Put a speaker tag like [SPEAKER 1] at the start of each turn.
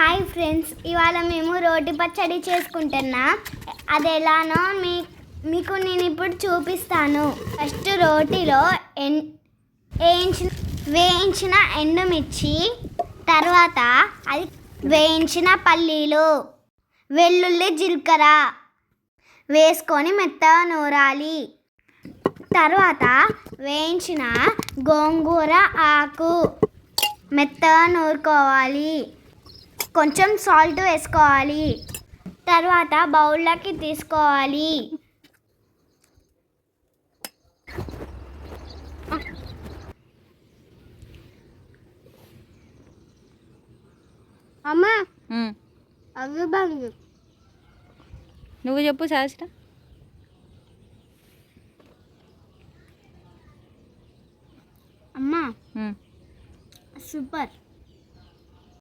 [SPEAKER 1] Hi friends ఇవాళ మేము రోటి పచ్చడి చేసుకుంటున్నా. అది ఎలానో మీ మీకు నేను ఇప్పుడు చూపిస్తాను. ఫస్ట్ రోటిలో ఎన్ వేయించిన వేయించిన ఎండుమిర్చి తర్వాత అది వేయించిన పల్లీలు వెల్లుల్లి జీలకర్ర వేసుకొని మెత్తగా నూరాలి. తర్వాత వేయించిన గోంగూర ఆకు మెత్తగా నూరుకోవాలి. కొంచెం సాల్ట్ వేసుకోవాలి. తర్వాత బౌల్లోకి తీసుకోవాలి. అమ్మ. అవి బంగు
[SPEAKER 2] నువ్వు చెప్పు శాస్త్ర.
[SPEAKER 1] అమ్మ. సూపర్.